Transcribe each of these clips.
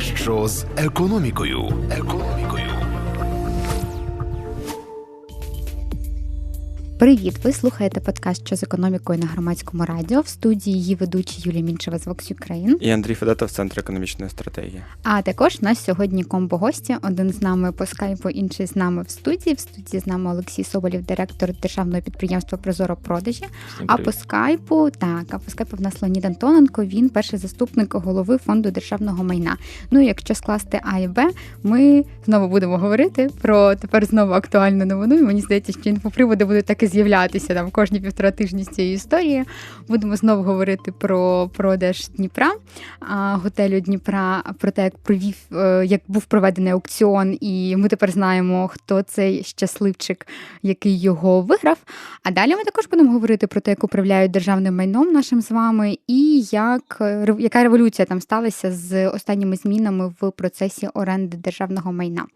Що з економікою? Економікою. Привіт! Ви слухаєте подкаст «Що з економікою на громадському радіо в студії її ведучі Юлія Мінчева з Vox Ukraine. І Андрій Федотов, Центр економічної стратегії. А також у нас сьогодні комбо-гості. Один з нами по скайпу, інший з нами в студії. В студії з нами Олексій Соболєв, директор державного підприємства Прозоро продажі. А по скайпу так, а по скайпу в нас Леонід Антоненко. Він перший заступник голови фонду державного майна. Ну і якщо скласти А і Б, ми знову будемо говорити про тепер знову актуальну новину. І мені здається, що інфоприводи будуть таки з'являтися там кожні півтора тижні з цієї історії. Будемо знову говорити про продаж Дніпра, готелю Дніпра, про те, як провів, е, як був проведений аукціон, і ми тепер знаємо, хто цей щасливчик, який його виграв. А далі ми також будемо говорити про те, як управляють державним майном нашим з вами, і як яка революція там сталася з останніми змінами в процесі оренди державного майна.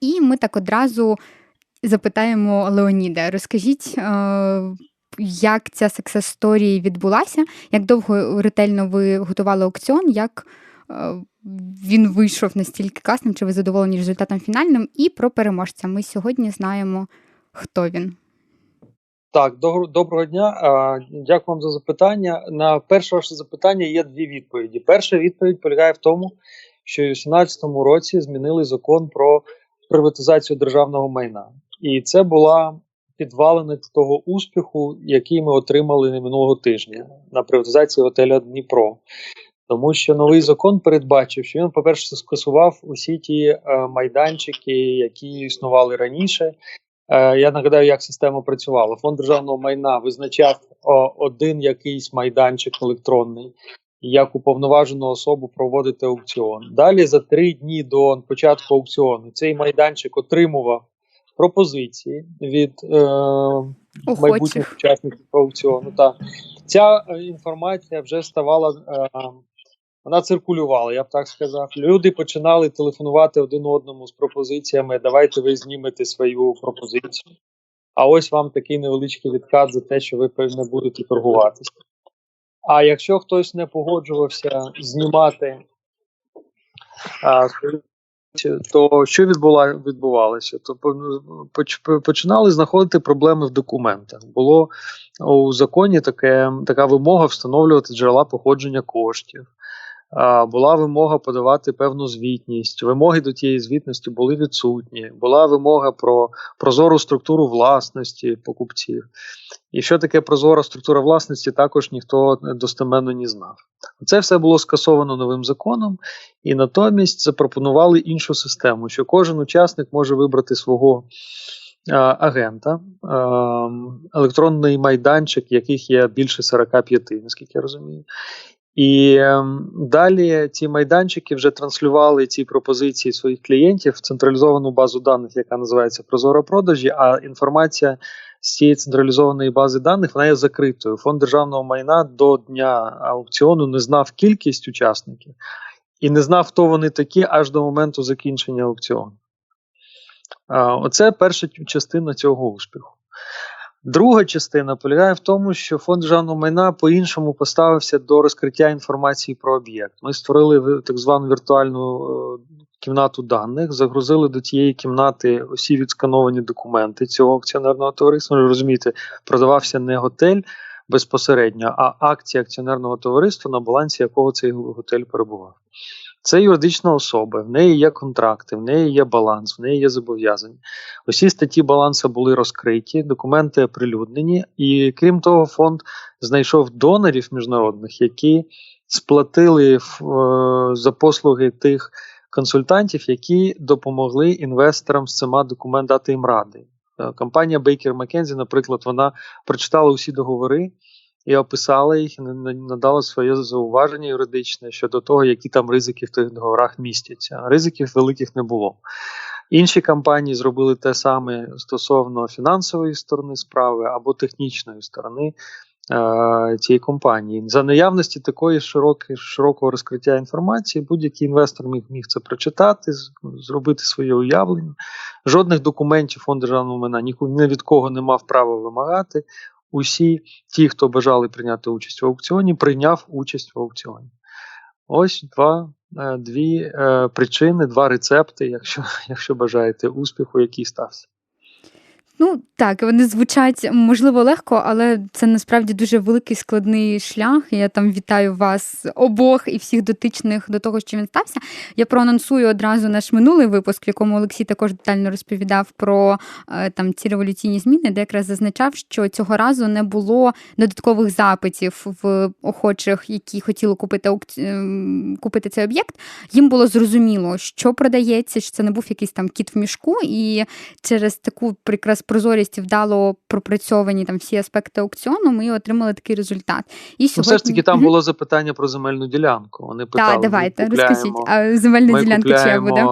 І ми так одразу запитаємо Леоніда. Розкажіть, е, як ця секс сторія відбулася, як довго ретельно ви готували аукціон, як е, він вийшов настільки класним, чи ви задоволені результатом фінальним? І про переможця. Ми сьогодні знаємо, хто він. Так, доброго дня. Дякую вам за запитання. На перше ваше запитання є дві відповіді. Перша відповідь полягає в тому, що у 2018 році змінили закон про приватизацію державного майна. І це була підвалина того успіху, який ми отримали минулого тижня на приватизації готеля Дніпро. Тому що новий закон передбачив, що він, по-перше, скасував усі ті е, майданчики, які існували раніше. Е, я нагадаю, як система працювала. Фонд державного майна визначав о, один якийсь майданчик електронний, як уповноважену особу проводити аукціон. Далі за три дні до початку аукціону цей майданчик отримував пропозиції від е, майбутніх учасників аукціону. Так. Ця е, інформація вже ставала, е, вона циркулювала, я б так сказав. Люди починали телефонувати один одному з пропозиціями. Давайте ви знімете свою пропозицію. А ось вам такий невеличкий відкат за те, що ви не будете торгуватися. А якщо хтось не погоджувався знімати а, свою то що відбула, відбувалося? То починали знаходити проблеми в документах. Було у законі таке, така вимога встановлювати джерела походження коштів була вимога подавати певну звітність. Вимоги до тієї звітності були відсутні. Була вимога про прозору структуру власності покупців. І що таке прозора структура власності, також ніхто достеменно не знав. Це все було скасовано новим законом, і натомість запропонували іншу систему, що кожен учасник може вибрати свого. Агента, електронний майданчик, яких є більше 45, наскільки я розумію, і ем, далі ці майданчики вже транслювали ці пропозиції своїх клієнтів в централізовану базу даних, яка називається Прозоро продажі. А інформація з цієї централізованої бази даних вона є закритою. Фонд державного майна до дня аукціону не знав кількість учасників і не знав, хто вони такі, аж до моменту закінчення аукціону. Оце перша частина цього успіху. Друга частина полягає в тому, що фонд державного майна по-іншому поставився до розкриття інформації про об'єкт. Ми створили так звану віртуальну е, кімнату даних, загрузили до тієї кімнати усі відскановані документи цього акціонерного товариства. Ви розумієте, продавався не готель безпосередньо, а акція акціонерного товариства, на балансі якого цей готель перебував. Це юридична особа, в неї є контракти, в неї є баланс, в неї є зобов'язання. Усі статті балансу були розкриті, документи оприлюднені, і крім того, фонд знайшов донорів міжнародних, які сплатили е, за послуги тих консультантів, які допомогли інвесторам з цими документами дати їм ради. Е, компанія Baker McKenzie, наприклад, вона прочитала усі договори і описала їх, і надала своє зауваження юридичне щодо того, які там ризики в тих договорах містяться. Ризиків великих не було. Інші компанії зробили те саме стосовно фінансової сторони справи або технічної сторони е, цієї компанії. За наявності такої широки, широкого розкриття інформації, будь-який інвестор міг міг це прочитати, зробити своє уявлення. Жодних документів фонд державного майна ні від кого не мав права вимагати усі ті, хто бажали прийняти участь в аукціоні, прийняв участь в аукціоні. Ось два дві причини, два рецепти, якщо, якщо бажаєте успіху, який стався. Ну так, вони звучать можливо легко, але це насправді дуже великий складний шлях. Я там вітаю вас обох і всіх дотичних до того, що він стався. Я проанонсую одразу наш минулий випуск, в якому Олексій також детально розповідав про е, там ці революційні зміни, де якраз зазначав, що цього разу не було додаткових запитів в охочих, які хотіли купити ем, купити цей об'єкт. Їм було зрозуміло, що продається, що це не був якийсь там кіт в мішку, і через таку прекрас прозорість вдало пропрацьовані там всі аспекти аукціону, ми отримали такий результат. І сьогодні... Ну, все ж таки там було запитання про земельну ділянку. Вони питали, Так, давайте розкажіть, а земельна ділянка чия буде?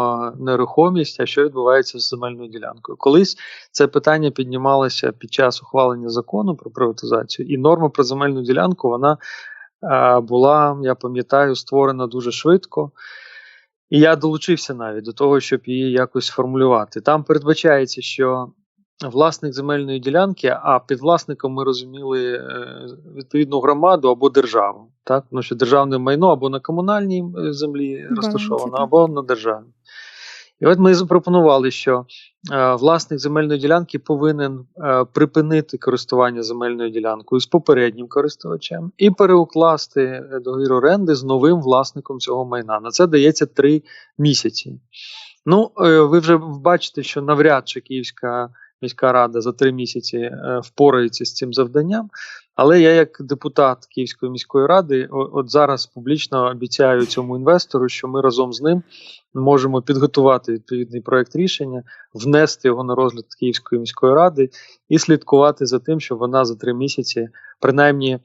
нерухомість, а що відбувається з земельною ділянкою? Колись це питання піднімалося під час ухвалення закону про приватизацію, і норма про земельну ділянку вона була, я пам'ятаю, створена дуже швидко. І я долучився навіть до того, щоб її якось сформулювати. Там передбачається, що власник земельної ділянки, а під власником ми розуміли е, відповідну громаду або державу. Так? Тому що державне майно або на комунальній е, землі розташовано, або на державній. І от ми запропонували, що е, власник земельної ділянки повинен е, припинити користування земельною ділянкою з попереднім користувачем і переукласти договір оренди з новим власником цього майна. На це дається три місяці. Ну, е, ви вже бачите, що навряд чи Київська міська рада за три місяці е, впорається з цим завданням. Але я, як депутат Київської міської ради, от зараз публічно обіцяю цьому інвестору, що ми разом з ним можемо підготувати відповідний проект рішення, внести його на розгляд Київської міської ради і слідкувати за тим, щоб вона за три місяці принаймні.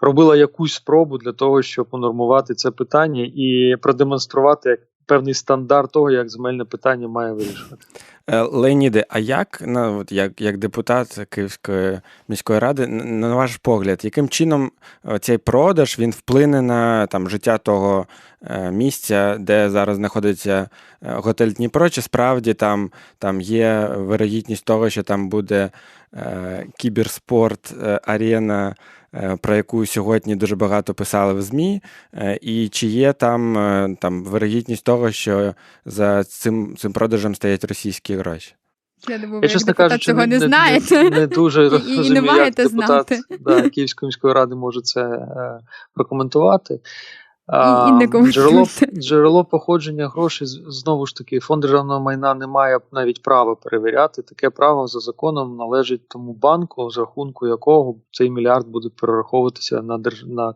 Робила якусь спробу для того, щоб унормувати це питання і продемонструвати як певний стандарт того, як земельне питання має вирішувати. Е, Леоніде, а як ну, от як, як депутат Київської міської ради, на ваш погляд, яким чином е, цей продаж він вплине на там життя того е, місця, де зараз знаходиться готель Дніпро? Чи справді там там є вирогідність того, що там буде е, кіберспорт, арена? Е, про яку сьогодні дуже багато писали в ЗМІ, е, і чи є там е, там вирогідність того, що за цим цим продажем стоять російські гроші? Я думаю, Я, чесно кажучи, цього не, не знаєте. Не, не дуже і, розумію, і не маєте як депутат знати. Да, Київської міської ради може це е, прокоментувати. А, і джерело джерело походження грошей знову ж таки фонд державного майна не має навіть права перевіряти. Таке право за законом належить тому банку, з рахунку якого цей мільярд буде перераховуватися на держ... на е,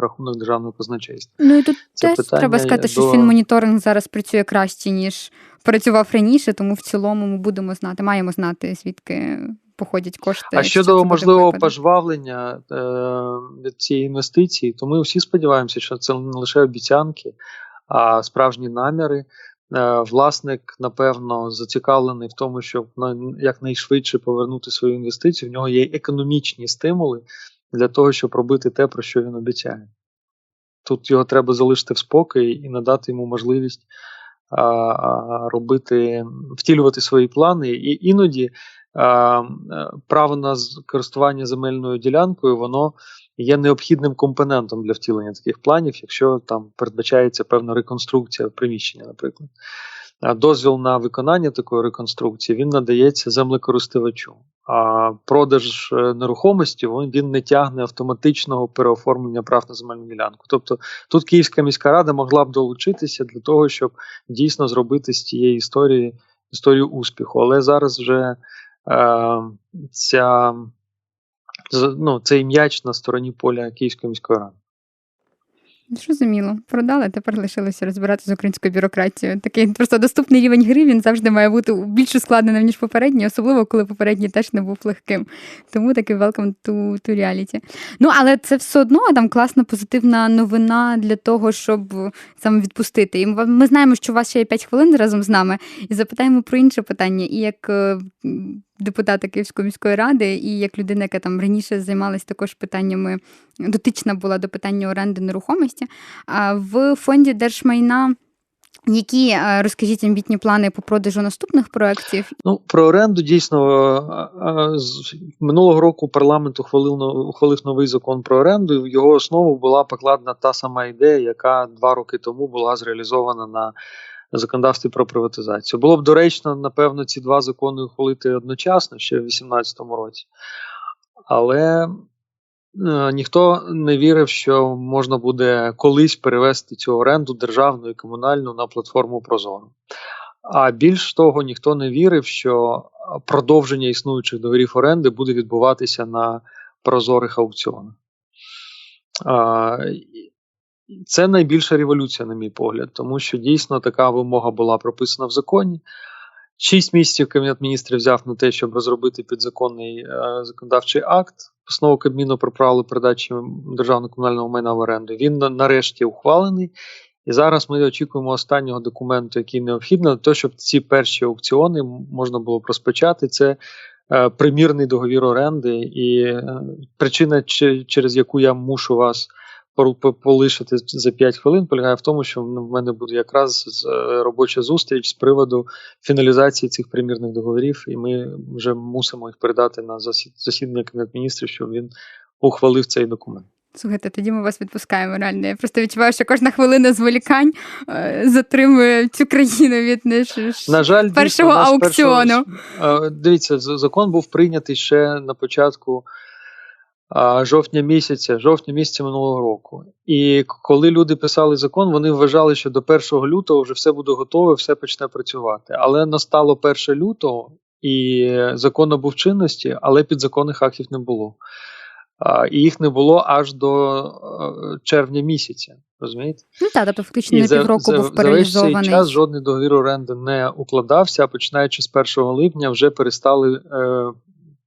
рахунок державного казначейства. Ну і тут Це теж треба сказати, до... що фінмоніторинг зараз працює краще ніж працював раніше, тому в цілому ми будемо знати, маємо знати звідки походять кошти. А щодо можливого пожвавлення е, від цієї інвестиції, то ми всі сподіваємося, що це не лише обіцянки, а справжні наміри. Е, власник, напевно, зацікавлений в тому, щоб якнайшвидше повернути свою інвестицію. В нього є економічні стимули для того, щоб робити те, про що він обіцяє. Тут його треба залишити в спокій і надати йому можливість робити, втілювати свої плани. І іноді право на користування земельною ділянкою, воно є необхідним компонентом для втілення таких планів, якщо там передбачається певна реконструкція приміщення, наприклад. Дозвіл на виконання такої реконструкції він надається землекористувачу. А продаж е, нерухомості він не тягне автоматичного переоформлення прав на земельну ділянку. Тобто тут Київська міська рада могла б долучитися для того, щоб дійсно зробити з цієї історії історію успіху. Але зараз вже Е, ця, ну, цей м'яч на стороні поля Київської міської ради. Зрозуміло, продали, тепер лишилося розбирати з українською бюрократією. Такий просто доступний рівень гри він завжди має бути більш ускладненим, ніж попередній, особливо коли попередній теж не був легким. Тому такий welcome to, to reality. Ну, але це все одно там класна позитивна новина для того, щоб саме відпустити. І ми знаємо, що у вас ще є 5 хвилин разом з нами, і запитаємо про інше питання. І як е, депутата Київської міської ради, і як людина, яка там раніше займалася також питаннями, дотична була до питання оренди нерухомості. В фонді держмайна. Які е, розкажіть амбітні плани по продажу наступних проєктів? Ну про оренду дійсно е, з минулого року парламент ухвалив ухвалив новий закон про оренду. В його основу була покладена та сама ідея, яка два роки тому була зреалізована на законодавстві про приватизацію. Було б доречно, напевно, ці два закони ухвалити одночасно ще в 2018 році, але Е, ніхто не вірив, що можна буде колись перевести цю оренду державну і комунальну на платформу Прозоро. А більш того, ніхто не вірив, що продовження існуючих договорів оренди буде відбуватися на прозорих аукціонах. Це найбільша революція, на мій погляд, тому що дійсно така вимога була прописана в законі. Шість місяців Кабінет міністрів взяв на те, щоб розробити підзаконний е, законодавчий акт. Постанову Кабміну про правила передачі державного комунального майна в оренду. Він нарешті ухвалений. І зараз ми очікуємо останнього документу, який необхідний, для того, щоб ці перші аукціони можна було розпочати. Це е, примірний договір оренди, і е, причина, через яку я мушу вас полишити за 5 хвилин, полягає в тому, що в мене буде якраз е, робоча зустріч з приводу фіналізації цих примірних договорів, і ми вже мусимо їх передати на засідання Кабінету міністрів, щоб він ухвалив цей документ. Слухайте, тоді ми вас відпускаємо. Реально. Я просто відчуваю, що кожна хвилина зволікань е, затримує цю країну від не, на жаль, першого дійсно, аукціону. Першого, дивіться, закон був прийнятий ще на початку жовтня місяця, жовтня місяця минулого року. І коли люди писали закон, вони вважали, що до 1 лютого вже все буде готове, все почне працювати. Але настало 1 лютого, і закон набув чинності, але підзаконних актів не було. І їх не було аж до е, червня місяця. розумієте? Ну так, тобто фактично на півроку був паралізований. За цей час жодний договір оренди не укладався, а починаючи з 1 липня вже перестали е,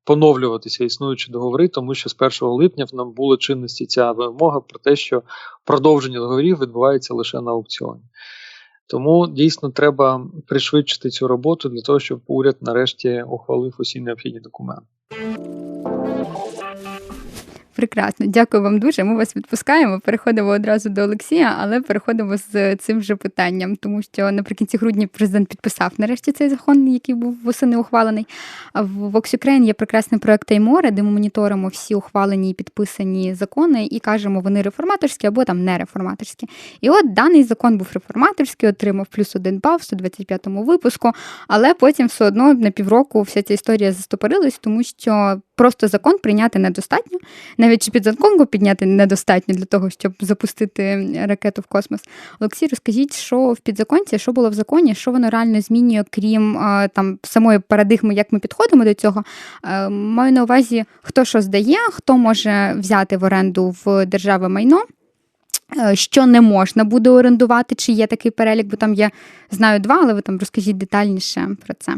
поновлюватися існуючі договори, тому що з 1 липня в нам була чинності ця вимога про те, що продовження договорів відбувається лише на аукціоні. Тому дійсно треба пришвидшити цю роботу для того, щоб уряд нарешті ухвалив усі необхідні документи. Прекрасно, дякую вам дуже. Ми вас відпускаємо. Переходимо одразу до Олексія, але переходимо з цим же питанням, тому що наприкінці грудня президент підписав нарешті цей закон, який був восени ухвалений. В Vox Ukraine є прекрасний проект Тайморе, де ми моніторимо всі ухвалені і підписані закони і кажемо, вони реформаторські або там не реформаторські. І от даний закон був реформаторський, отримав плюс один бал в 125-му випуску, але потім все одно на півроку вся ця історія застопорилась, тому що просто закон прийняти недостатньо. Навіть під Гонконгу підняти недостатньо для того, щоб запустити ракету в космос. Олексій, розкажіть, що в підзаконці, що було в законі, що воно реально змінює, крім там самої парадигми, як ми підходимо до цього. Е, маю на увазі, хто що здає, хто може взяти в оренду в держави майно. Е, що не можна буде орендувати, чи є такий перелік, бо там є, знаю, два, але ви там розкажіть детальніше про це.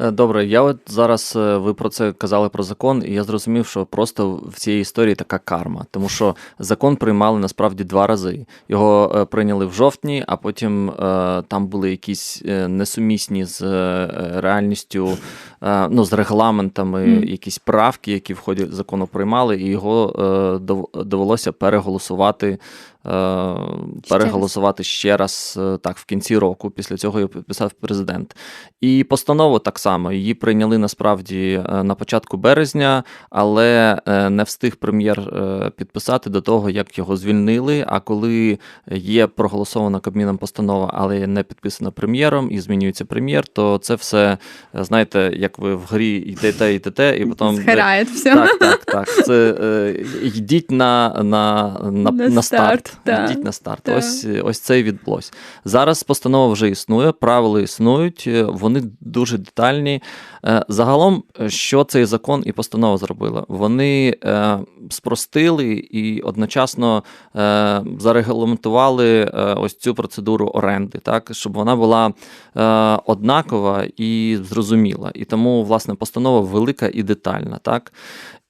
Е, добре, я от зараз е, ви про це казали про закон, і я зрозумів, що просто в цій історії така карма, тому що закон приймали насправді два рази. Його е, прийняли в жовтні, а потім там були якісь несумісні з реальністю, ну з регламентами, mm. якісь правки, які в ході закону приймали, і його довелося переголосувати Е, переголосувати ще раз е, так в кінці року. Після цього його підписав президент. І постанову так само її прийняли насправді е, на початку березня, але не встиг прем'єр підписати до того, як його звільнили. А коли є проголосована Кабміном постанова, але не підписана прем'єром і змінюється прем'єр, то це все знаєте, як ви в грі йдете, йдете, і потім Згорає все. Так, так, так. Це йдіть на, на, на, на старт та, йдіть на старт. Та. Ось ось це і відбулось. Зараз постанова вже існує, правила існують, е, вони дуже детальні. Е, загалом, що цей закон і постанова зробила? Вони е, спростили і одночасно е, зарегламентували е, ось цю процедуру оренди, так щоб вона була е, однакова і зрозуміла. І тому, власне, постанова велика і детальна. так.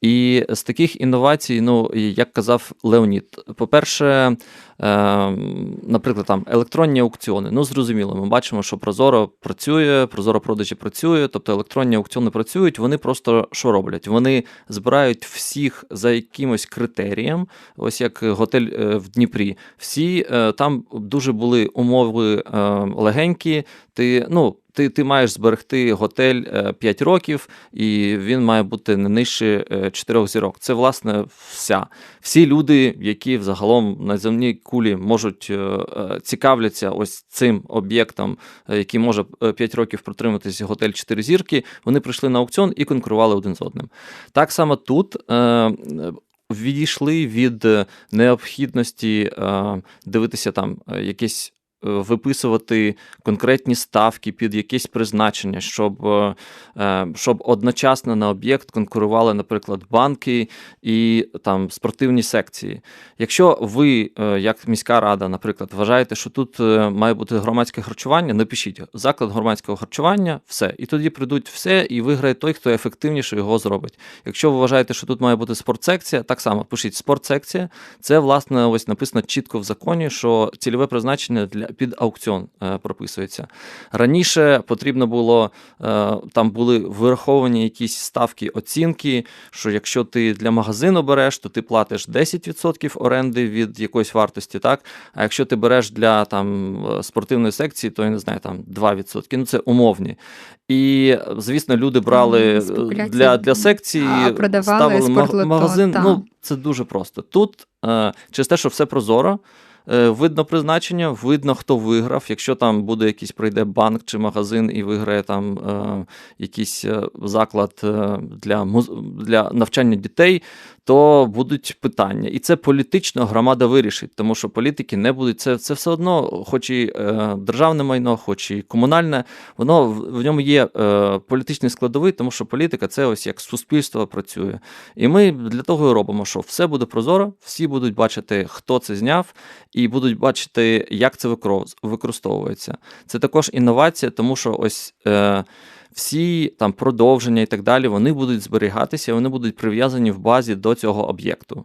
І з таких інновацій, ну як казав Леонід, по-перше, Ем, наприклад, там електронні аукціони. Ну, зрозуміло, ми бачимо, що Прозоро працює, Прозоро продажі працює, тобто електронні аукціони працюють, вони просто що роблять? Вони збирають всіх за якимось критерієм, ось як готель е, в Дніпрі. Всі е, там дуже були умови легенькі. Ти, ну, ти ти маєш зберегти готель 5 е, років, і він має бути не нижче 4 зірок. Це, власне, вся. Всі люди, які взагалом на земній кулі можуть е, е, цікавляться ось цим об'єктом, який може 5 років протриматися готель 4 зірки, вони прийшли на аукціон і конкурували один з одним. Так само тут. Відійшли від необхідності дивитися там якесь Е, виписувати конкретні ставки під якесь призначення, щоб е, е, щоб одночасно на об'єкт конкурували, наприклад, банки і там спортивні секції. Якщо ви, як міська рада, наприклад, вважаєте, що тут має бути громадське харчування, напишіть заклад громадського харчування, все. І тоді прийдуть все, і виграє той, хто ефективніше його зробить. Якщо ви вважаєте, що тут має бути спортсекція, так само пишіть спортсекція. Це власне ось написано чітко в законі, що цільове призначення для під аукціон е, прописується. Раніше потрібно було, е, там були вираховані якісь ставки оцінки, що якщо ти для магазину береш, то ти платиш 10% оренди від якоїсь вартості, так? А якщо ти береш для там е, спортивної секції, то я не знаю, там 2%. Ну це умовні. І, звісно, люди брали для для секції, ставили магазин. Ну, це дуже просто. Тут через те, що все прозоро. Е, видно призначення, видно, хто виграв. Якщо там буде якийсь прийде банк чи магазин і виграє там е, якийсь е, заклад е, для для навчання дітей, то будуть питання. І це політично громада вирішить, тому що політики не будуть. Це це все одно, хоч і е, державне майно, хоч і комунальне, воно в ньому є е, політичний складовий, тому що політика це ось як суспільство працює. І ми для того і робимо, що все буде прозоро, всі будуть бачити, хто це зняв, і будуть бачити, як це використовується. Це також інновація, тому що ось. Е, всі там продовження і так далі, вони будуть зберігатися, вони будуть прив'язані в базі до цього об'єкту.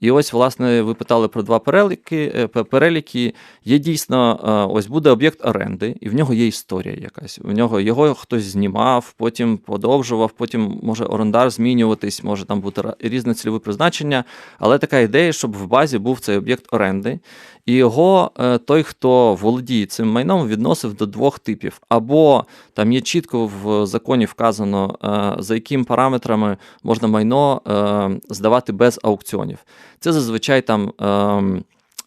І ось, власне, ви питали про два переліки. Е, переліки. Є дійсно, е, ось буде об'єкт оренди, і в нього є історія якась. В нього його хтось знімав, потім подовжував, потім може орендар змінюватись, може там бути різне цільове призначення. Але така ідея, щоб в базі був цей об'єкт оренди. І його е, той, хто володіє цим майном, відносив до двох типів. Або там є чітко в законі вказано, е, за якими параметрами можна майно е, здавати без аукціонів. Це зазвичай там.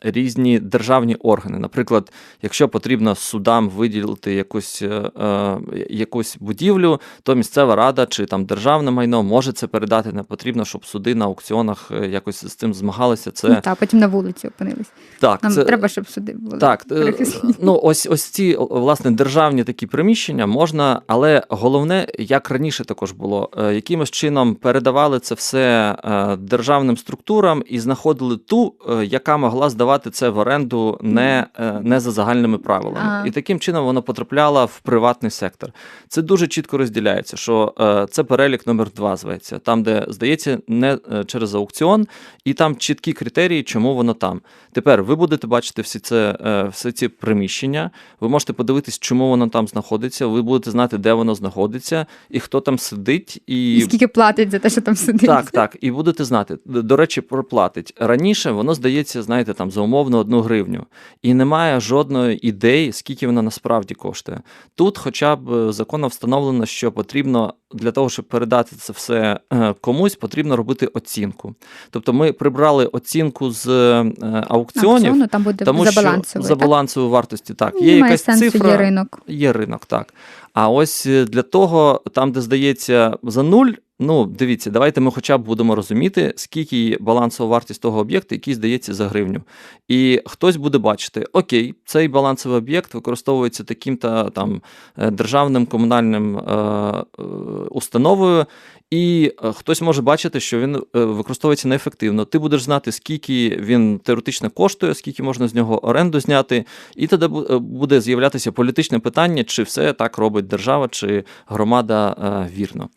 Різні державні органи. Наприклад, якщо потрібно судам виділити якусь е, е, якусь будівлю, то місцева рада чи там державне майно може це передати. Не потрібно, щоб суди на аукціонах е, якось з цим змагалися. Це ну, та потім на вулиці опинились. Так, нам це... треба, щоб суди були. Так, е, ну ось ось ці власне державні такі приміщення можна, але головне, як раніше також було, якимось чином передавали це все державним структурам і знаходили ту, яка могла здавати здавати це в оренду не е, не за загальними правилами. А. І таким чином воно потрапляло в приватний сектор. Це дуже чітко розділяється, що е, це перелік номер два зветься, там, де здається, не е, через аукціон, і там чіткі критерії, чому воно там. Тепер ви будете бачити всі це, всі ці приміщення, ви можете подивитись, чому воно там знаходиться, ви будете знати, де воно знаходиться, і хто там сидить, і, і скільки платить за те, що там сидить. Так, так. І будете знати. До речі, проплатить. Раніше воно здається, знаєте, там за умовно одну гривню. І немає жодної ідеї, скільки вона насправді коштує. Тут, хоча б е, законом встановлено, що потрібно для того, щоб передати це все е, комусь, потрібно робити оцінку. Тобто ми прибрали оцінку з е, аукціонів, Аукціону, там буде тому за балансовою, за балансовою вартості. Так, є Немає якась сенсу, цифра, є ринок. Є ринок, так. А ось для того, там, де здається за нуль. Ну, дивіться, давайте ми хоча б будемо розуміти, скільки балансова вартість того об'єкту, який здається за гривню. І хтось буде бачити, окей, цей балансовий об'єкт використовується таким-то там е, державним комунальним е, е, установою, і хтось може бачити, що він використовується неефективно. Ти будеш знати, скільки він теоретично коштує, скільки можна з нього оренду зняти, і тоді буде з'являтися політичне питання, чи все так робить держава, чи громада вірно.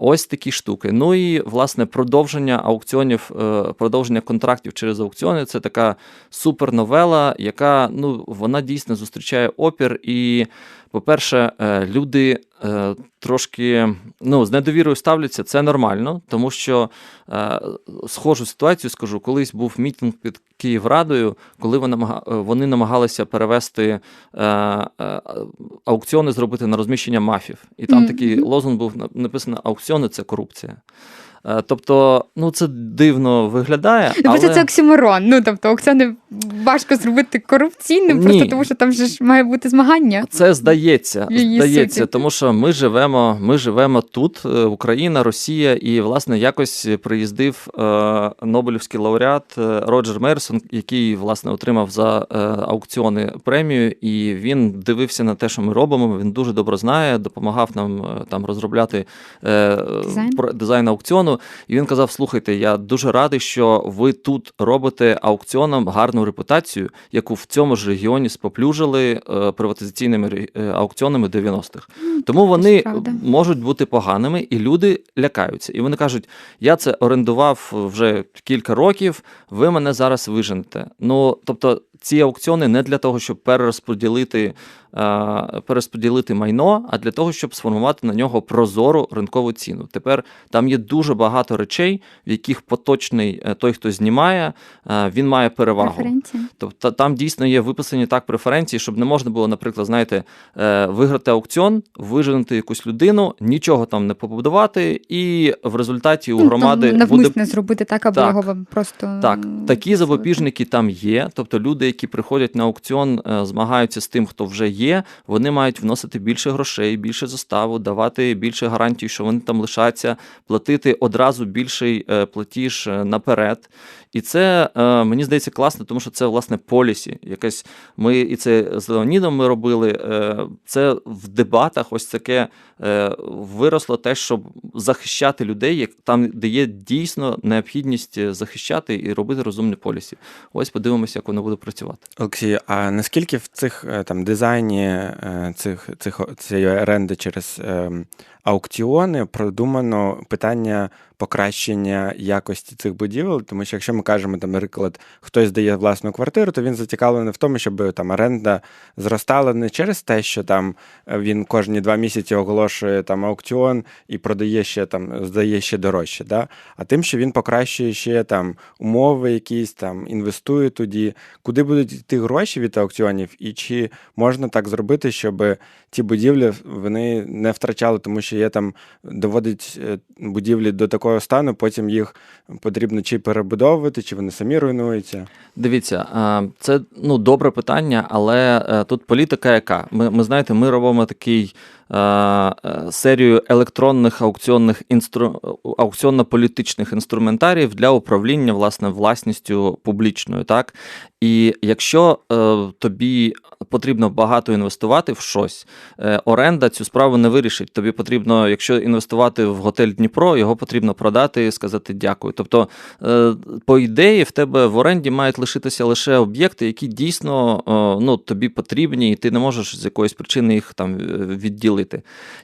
Ось такі штуки. Ну і власне продовження аукціонів, е, продовження контрактів через аукціони це така суперновела, яка ну вона дійсно зустрічає опір. І, по-перше, е, люди е, трошки ну, з недовірою ставляться. Це нормально, тому що схожу ситуацію скажу, колись був мітинг під Київрадою, коли вони намагалися перевести аукціони зробити на розміщення мафів. І там mm-hmm. такий лозунг був написано: аукціони це корупція. Е, тобто, ну це дивно виглядає. Ну, але... Це оксюморон. Ну тобто, аукціони важко зробити корупційним, Ні. просто тому що там же ж має бути змагання. Це здається, здається, тому що ми живемо, ми живемо тут, е, Україна, Росія, і власне якось приїздив е, Нобелівський лауреат Роджер Мерсон, який власне отримав за аукціони премію, і він дивився на те, що ми робимо. Він дуже добре знає, допомагав нам там розробляти дизайн, дизайн аукціону і він казав: Слухайте, я дуже радий, що ви тут робите аукціоном гарну репутацію, яку в цьому ж регіоні споплюжили е, приватизаційними е, аукціонами 90-х. Тому вони можуть бути поганими, і люди лякаються. І вони кажуть: я це орендував вже кілька років, ви мене зараз виженете. Ну тобто. Ці аукціони не для того, щоб перерозподілити Е, пересподілити майно, а для того, щоб сформувати на нього прозору ринкову ціну. Тепер там є дуже багато речей, в яких поточний е, той, хто знімає, е, він має перевагу. Преференції. Тобто там дійсно є виписані так преференції, щоб не можна було, наприклад, знаєте, виграти аукціон, виженути якусь людину, нічого там не побудувати, і в результаті у ну, громади там навмисне буде... зробити так, або так, його просто так. Такі запобіжники там є. Тобто люди, які приходять на аукціон, змагаються з тим, хто вже є є, вони мають вносити більше грошей, більше заставу, давати більше гарантій, що вони там лишаться, платити одразу більший е, платіж е, наперед. І це е, мені здається класно, тому що це власне полісі. Якесь ми і це з Леонідом ми робили. Це в дебатах ось таке виросло те, щоб захищати людей, як там, де є дійсно необхідність захищати і робити розумні полісі. Ось подивимося, як воно буде працювати. Олексій, а наскільки в цих там дизайні е, цих цих цієї оренди через ем, аукціони продумано питання покращення якості цих будівель, тому що якщо ми кажемо, там, наприклад, хтось дає власну квартиру, то він зацікавлений в тому, щоб там оренда зростала не через те, що там він кожні два місяці оголошує там аукціон і продає ще там, здає ще дорожче, да? а тим, що він покращує ще там умови, якісь там інвестує тоді, куди будуть йти гроші від аукціонів, і чи можна так зробити, щоб ті будівлі вони не втрачали, тому що є там доводить е, будівлі до такого стану, потім їх потрібно чи перебудовувати, чи вони самі руйнуються. Дивіться, це ну добре питання, але е, тут політика, яка ми, ми знаєте, ми робимо такий. Е, серію електронних аукціонних інстру... аукціонно-політичних інструментаріїв для управління власне власністю публічною. Так? І якщо е, тобі потрібно багато інвестувати в щось, е, оренда цю справу не вирішить. Тобі потрібно, якщо інвестувати в готель Дніпро, його потрібно продати і сказати дякую. Тобто, е, по ідеї, в тебе в оренді мають лишитися лише об'єкти, які дійсно е, ну, тобі потрібні, і ти не можеш з якоїсь причини їх там відділити.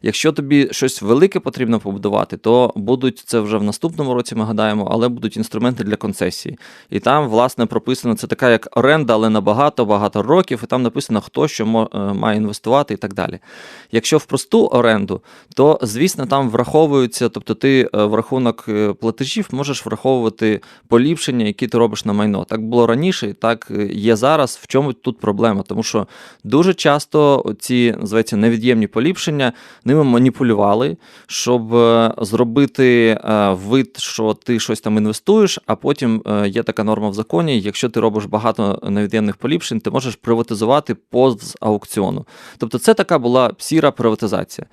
Якщо тобі щось велике потрібно побудувати, то будуть це вже в наступному році, ми гадаємо, але будуть інструменти для концесії. І там, власне, прописано це така як оренда, але на багато-багато років, і там написано, хто що е, має інвестувати і так далі. Якщо в просту оренду, то, звісно, там враховуються, тобто ти е, в рахунок е, платежів можеш враховувати поліпшення, які ти робиш на майно. Так було раніше, так є зараз. В чому тут проблема? Тому що дуже часто ці називаються невід'ємні поліпшення, ними маніпулювали, щоб зробити вид, що ти щось там інвестуєш, а потім є така норма в законі, якщо ти робиш багато невід'ємних поліпшень, ти можеш приватизувати поз аукціону. Тобто це така була сіра приватизація.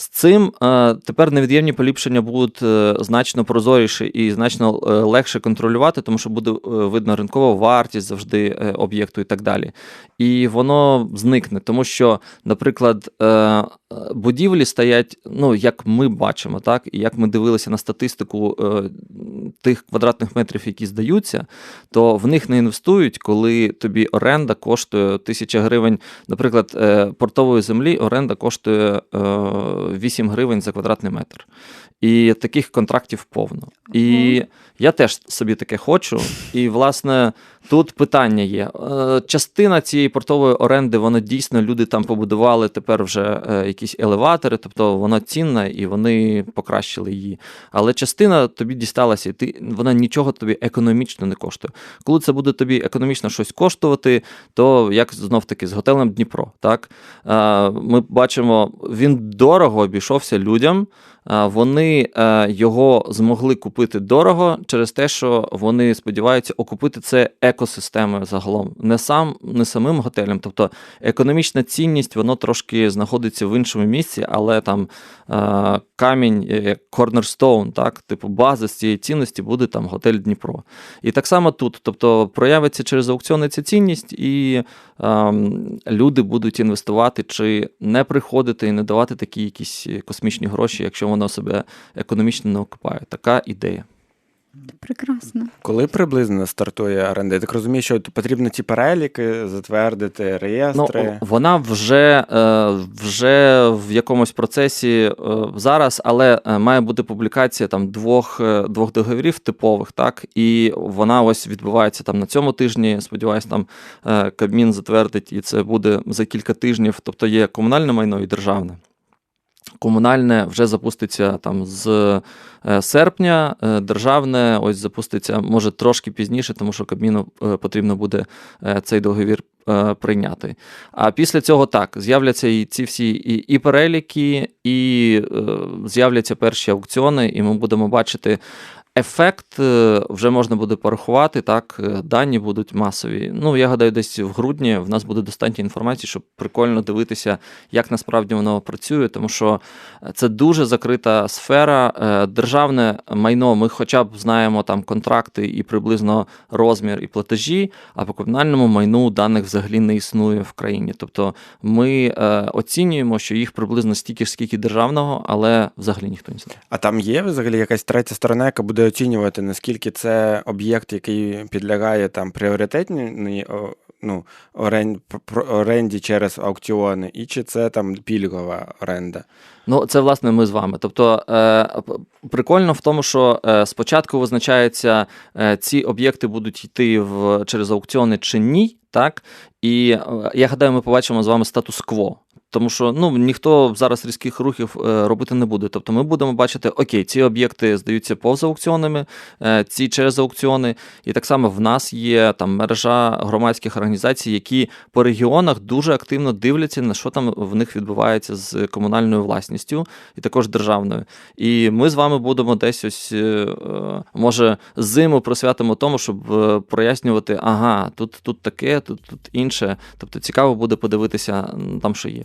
З цим е, тепер невід'ємні поліпшення будуть е, значно прозоріші і значно е, легше контролювати, тому що буде видно ринкова вартість завжди об'єкту і так далі. І воно зникне, тому що, наприклад, будівлі стоять, ну як ми бачимо, так і як ми дивилися на статистику тих квадратних метрів, які здаються, то в них не інвестують, коли тобі оренда коштує тисяча гривень. Наприклад, портової землі оренда коштує 8 гривень за квадратний метр. І таких контрактів повно. І я теж собі таке хочу. І, власне, тут питання є. Е, частина цієї портової оренди, воно дійсно люди там побудували тепер вже е, якісь елеватори, тобто вона цінна і вони покращили її. Але частина тобі дісталася, і ти вона нічого тобі економічно не коштує. Коли це буде тобі економічно щось коштувати, то як знов таки з готелем Дніпро, так е, ми бачимо, він дорого обійшовся людям. Вони його змогли купити дорого через те, що вони сподіваються окупити це екосистемою загалом, не сам не самим готелем. Тобто економічна цінність, воно трошки знаходиться в іншому місці, але там камінь, cornerstone, так, типу база з цієї цінності буде там готель Дніпро. І так само тут, тобто проявиться через аукціони ця цінність, і ем, люди будуть інвестувати чи не приходити і не давати такі якісь космічні гроші, якщо воно себе економічно не окупає. Така ідея. Прекрасно. Коли приблизно стартує оренда? Я так розумію, що потрібно ті переліки затвердити, реєстри. Ну, Вона вже е, вже в якомусь процесі е, зараз, але е, має бути публікація там двох двох договорів типових, так, і вона ось відбувається там на цьому тижні. Сподіваюсь, там Кабмін затвердить, і це буде за кілька тижнів. Тобто є комунальне майно і державне. Комунальне вже запуститься там з е, серпня, е, державне ось запуститься може трошки пізніше, тому що Кабміну е, потрібно буде цей договір прийняти. А після цього так з'являться і ці всі і, і переліки, і з'являться перші аукціони, і ми будемо бачити Ефект е, вже можна буде порахувати, так, е, дані будуть масові. Ну, я гадаю, десь в грудні в нас буде достатньо інформації, щоб прикольно дивитися, як насправді воно працює, тому що це дуже закрита сфера. Е, державне майно, ми хоча б знаємо там контракти і приблизно розмір і платежі, а по комунальному майну даних взагалі не існує в країні. Тобто ми оцінюємо, що їх приблизно стільки ж, скільки державного, але взагалі ніхто не знає. А там є взагалі якась третя сторона, яка буде буде оцінювати, наскільки це об'єкт, який підлягає там пріоритетній ну, оренді через аукціони, і чи це там пільгова оренда? Ну, це власне ми з вами. Тобто е, прикольно в тому, що е, спочатку визначається, е, ці об'єкти будуть йти в через аукціони чи ні. Так, і я гадаю, ми побачимо з вами статус-кво. Тому що ну ніхто зараз різких рухів е, робити не буде. Тобто ми будемо бачити, окей, ці об'єкти здаються поза аукціонами, е, ці через аукціони. І так само в нас є там мережа громадських організацій, які по регіонах дуже активно дивляться, на що там в них відбувається з комунальною власністю і також державною. І ми з вами будемо десь ось е, може зиму присвятимо тому, щоб прояснювати, ага, тут тут таке, тут тут інше. Тобто цікаво буде подивитися там, що є.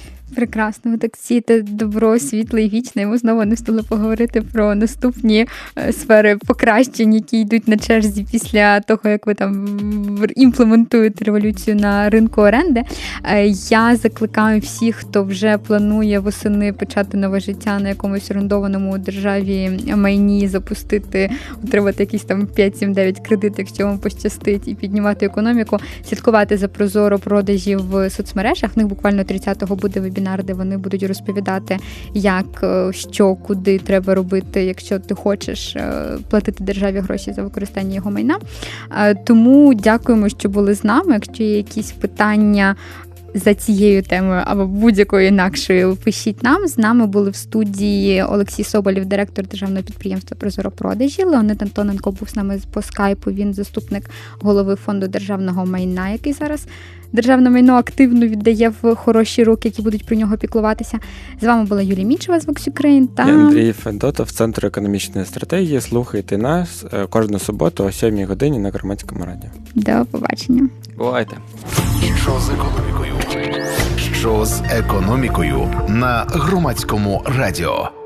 Прекрасно, ви так сієте добро, світле і вічне. Ми знову не встигли поговорити про наступні е, сфери покращень, які йдуть на черзі після того, як ви там імплементуєте революцію на ринку оренди. Е, я закликаю всіх, хто вже планує восени почати нове життя на якомусь орендованому державі майні, запустити, отримати якісь там 5-7-9 кредит, якщо вам пощастить, і піднімати економіку, слідкувати за прозоро продажі в соцмережах. В них буквально 30-го буде вебінар вебінар, де вони будуть розповідати, як е, що, куди треба робити, якщо ти хочеш е, платити державі гроші за використання його майна. Е, тому дякуємо, що були з нами. Якщо є якісь питання. За цією темою або будь-якою інакшою пишіть нам. З нами були в студії Олексій Соболєв, директор державного підприємства Прозоропродажі. Леонид Антоненко був з нами по скайпу. Він заступник голови фонду державного майна, який зараз державне майно активно віддає в хороші руки, які будуть про нього піклуватися. З вами була Юлія Мічева з Vox Ukraine та Я Андрій Федотов, Центру економічної стратегії. Слухайте нас е, кожну суботу о 7 годині на громадському радіо. До побачення. Бувайте. Що з економікою? Що з економікою на громадському радіо?